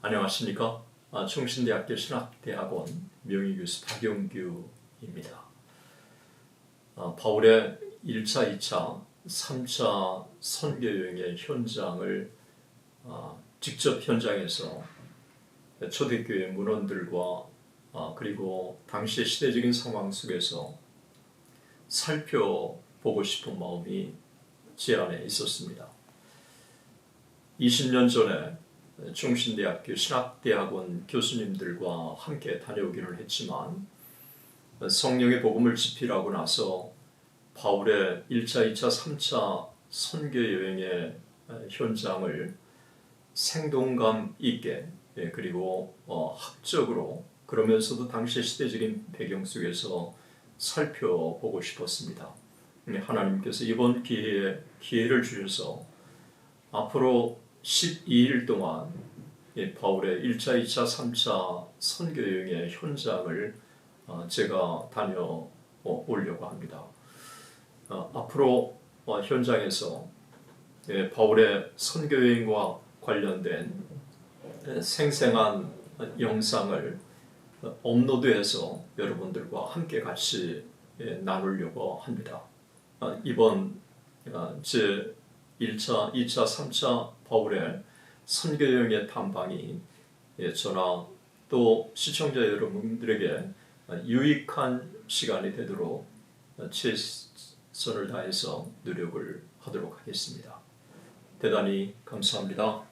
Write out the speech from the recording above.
안녕하십니까? 아, 충신대학교 신학대학원 명의교수 박용규입니다. 아, 바울의 1차, 2차, 3차 선교여행의 현장을 아, 직접 현장에서 초대교회 문원들과 아, 그리고 당시의 시대적인 상황 속에서 살펴보고 싶은 마음이 제 안에 있었습니다. 20년 전에 중신대학교 신학대학원 교수님들과 함께 다녀오기는 했지만 성령의 복음을 집필하고 나서 바울의 1차, 2차, 3차 선교 여행의 현장을 생동감 있게 예, 그리고 어, 학적으로 그러면서도 당시 시대적인 배경 속에서 살펴보고 싶었습니다. 예, 하나님께서 이번 기회에 기회를 주셔서 앞으로 12일 동안 이 바울의 1차, 2차, 3차 선교 여행의 현장을 어, 제가 다녀오려고 합니다. 어, 앞으로 어, 현장에서 예, 바울의 선교 여행과 관련된 생생한 영상을 업로드해서 여러분들과 함께 같이 예, 나누려고 합니다. 이번 제 1차, 2차, 3차 바울의 선교여행의 탐방이 예, 저나 또 시청자 여러분들에게 유익한 시간이 되도록 최선을 다해서 노력을 하도록 하겠습니다. 대단히 감사합니다.